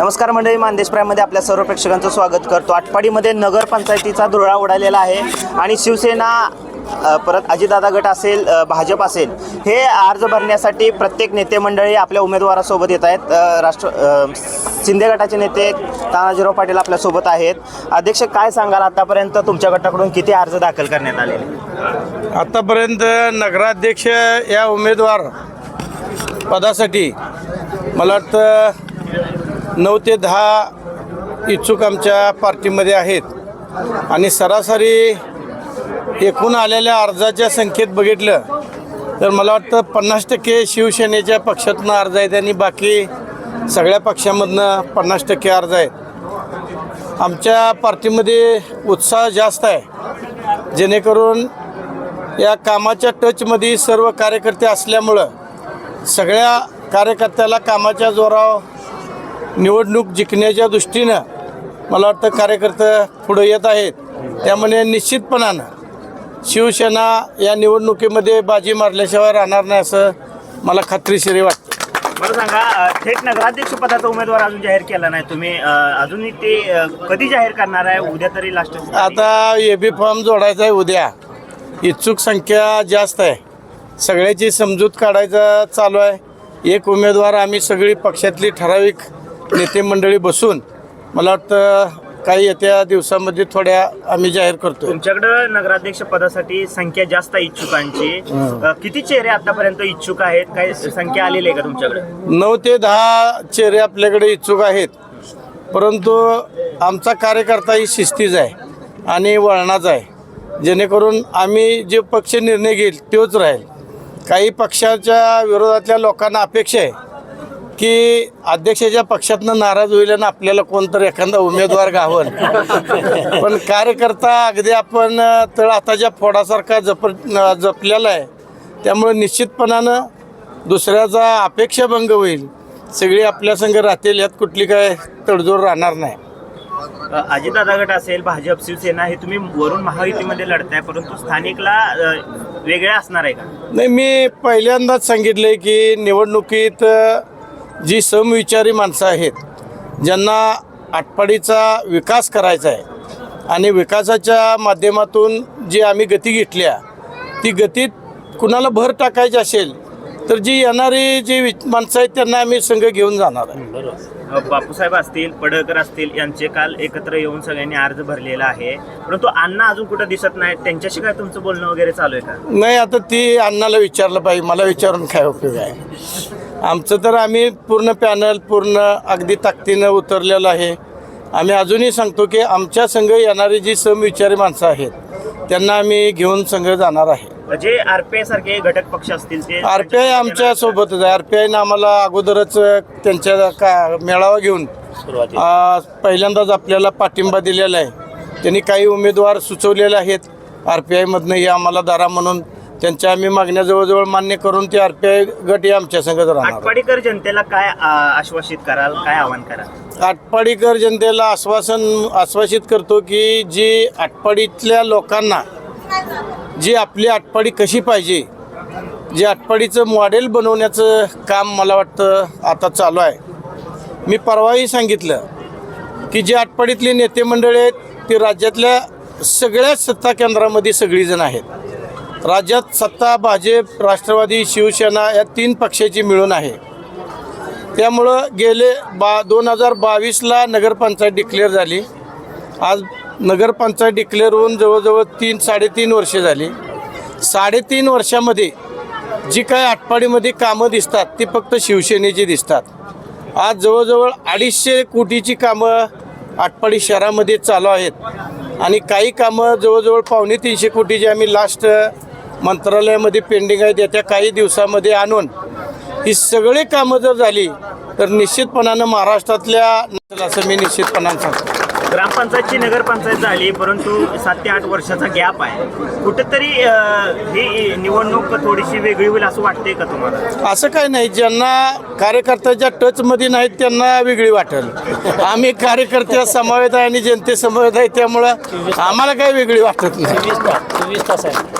नमस्कार मंडळी मानदेश प्रायमध्ये आपल्या सर्व प्रेक्षकांचं स्वागत करतो. आटपाडीमध्ये नगरपंचायतीचा धुरळा उडालेला आहे आणि शिवसेना परत अजितदादा गट असेल भाजप असेल हे अर्ज भरण्यासाठी प्रत्येक नेते मंडळी आपल्या उमेदवारासोबत येत आहेत. राष्ट्र शिंदे गटाचे नेते तानाजीराव पाटील आपल्यासोबत आहेत. अध्यक्ष काय सांगाल? आतापर्यंत तुमच्या गटाकडून किती अर्ज दाखल करण्यात आले आतापर्यंत नगराध्यक्ष या उमेदवार पदासाठी मला वाटतं नऊ ते दहा इच्छुक आमच्या पार्टीमध्ये आहेत. आणि सरासरी एकूण आलेल्या अर्जाच्या संख्येत बघितलं तर मला वाटतं पन्नास टक्के शिवसेनेच्या पक्षातून अर्ज आहेत आणि बाकी सगळ्या पक्षामधनं पन्नास टक्के अर्ज आहेत. आमच्या पार्टीमध्ये उत्साह जास्त आहे. जेणेकरून या कामाच्या टचमध्ये सर्व कार्यकर्ते असल्यामुळं सगळ्या कार्यकर्त्याला कामाच्या जोरावर निवडणूक जिंकण्याच्या दृष्टीनं मला वाटतं कार्यकर्ते पुढे येत आहेत. त्यामुळे निश्चितपणानं शिवसेना या निवडणुकीमध्ये बाजी मारल्याशिवाय राहणार नाही असं मला खात्रीशीर वाटतं. बरं सांगा थेट नगराध्यक्ष पदाचा उमेदवार अजून जाहीर केला नाही तुम्ही. अजूनही ते कधी जाहीर करणार आहे? उद्या तरी लास्ट आता ए बी फॉर्म जोडायचा आहे उद्या. इच्छुक संख्या जास्त आहे. सगळ्याची समजूत काढायचं चालू आहे. एक उमेदवार आम्ही सगळी पक्षातली ठराविक नेते मंडळी बसून मला वाटतं काही येत्या दिवसामध्ये थोड्या आम्ही जाहीर करतो तुमच्याकडं नगराध्यक्ष पदासाठी संख्या जास्त आहे इच्छुकांची. अ, किती चेहरे आतापर्यंत इच्छुक आहेत? काही संख्या आलेली आहे का तुमच्याकडे? नऊ ते दहा चेहरे आपल्याकडे इच्छुक आहेत. परंतु आमचा कार्यकर्ता ही शिस्तीच आहे आणि वळणाचा आहे. जेणेकरून आम्ही जे पक्ष निर्णय घेईल तोच राहील. काही पक्षाच्या विरोधातल्या लोकांना अपेक्षा आहे. की अध्यक्षाच्या पक्षातनं नाराज होईल आणि आपल्याला कोणतरी एखादा उमेदवार गावन पण कार्यकर्ता अगदी आपण तळ हाताच्या फोडासारखा जप जपलेला आहे त्यामुळे निश्चितपणानं दुसऱ्याचा अपेक्षाभंग होईल. सगळी आपल्या संघ राहतील यात कुठली काय तडजोड राहणार नाही. अजितदादा गट असेल भाजप शिवसेना हे तुम्ही वरून महायुतीमध्ये लढताय परंतु स्थानिकला अ, वेगळे असणार आहे का? नाही मी पहिल्यांदाच सांगितलं की निवडणुकीत जी समविचारी माणसं आहेत ज्यांना आटपाडीचा विकास करायचा आहे आणि विकासाच्या माध्यमातून जी आम्ही गती घेतल्या ती गतीत कुणाला भर टाकायची असेल तर जी येणारी जी वि- माणसं आहेत त्यांना आम्ही संघ घेऊन जाणार आहे. अ, बापूसाहेब असतील पडळकर असतील यांचे काल एकत्र येऊन सगळ्यांनी अर्ज भरलेला आहे. परंतु अण्णा अजून कुठं दिसत नाही त्यांच्याशी काय तुमचं बोलणं वगैरे चालू आहे का? नाही आता ती अण्णाला विचारलं पाहिजे. मला विचारून काय उपयोग आहे? आमचं तर आम्ही पूर्ण पॅनल पूर्ण अगदी ताकदीनं उतरलेलं आहे. आम्ही अजूनही सांगतो की आमच्या संघ येणारी जी समविचारी माणसं आहेत त्यांना आम्ही घेऊन संघ जाणार आहे. जे आरपीआय सारखे घटक पक्ष असतील ते आर पी आय आमच्या सोबतच आहे. आर पी आयनं आम्हाला अगोदरच त्यांच्या का मेळावा घेऊन पहिल्यांदाच आपल्याला पाठिंबा दिलेला आहे. त्यांनी काही उमेदवार सुचवलेले आहेत. आर पी आयमधनं हे आम्हाला दारा म्हणून त्यांच्या आम्ही मागण्या जवळजवळ मान्य करून ते आर पी आय गट हे आमच्या संगत राहणार आटपाडीकर जनतेला काय आश्वासित कराल काय आवाहन कराल? आटपाडीकर जनतेला आश्वासन आश्वासित करतो की जी आटपाडीतल्या लोकांना जी आपली आटपाडी कशी पाहिजे जे आटपाडीचं मॉडेल बनवण्याचं काम मला वाटतं आता चालू आहे. मी परवाही सांगितलं की जे आटपाडीतले नेते मंडळी आहेत ते राज्यातल्या सगळ्या सत्ता केंद्रामध्ये सगळीजण आहेत. राज्यात सत्ता भाजप राष्ट्रवादी शिवसेना या तीन पक्षाची मिळून आहे. त्यामुळं गेले बा दोन हजार बावीसला नगरपंचायत डिक्लेअर झाली. आज नगरपंचायत डिक्लेअर होऊन जवळजवळ तीन साडेतीन वर्षे झाली. साडेतीन वर्षामध्ये जी काय आटपाडीमध्ये कामं दिसतात ती फक्त शिवसेनेची दिसतात. आज जवळजवळ अडीचशे कोटीची कामं आटपाडी शहरामध्ये चालू आहेत. आणि काही कामं जवळजवळ पावणे तीनशे कोटीची आम्ही लास्ट मंत्रालयामध्ये पेंडिंग आहेत येत्या काही दिवसामध्ये आणून. ही सगळी कामं जर झाली तर निश्चितपणानं महाराष्ट्रातल्या नसेल असं मी निश्चितपणानं सांगतो. ग्रामपंचायतची नगरपंचायत झाली परंतु सात ते आठ वर्षाचा गॅप आहे. कुठेतरी ही निवडणूक थोडीशी वेगळी होईल असं वाटते का तुम्हाला? असं काय नाही ज्यांना कार्यकर्त्याच्या टचमध्ये नाहीत त्यांना वेगळी वाटेल. आम्ही कार्यकर्त्या समवेत आहे आणि जनते समवेत आहे त्यामुळं आम्हाला काही वेगळी वाटत नाही. चोवीस तास आहे.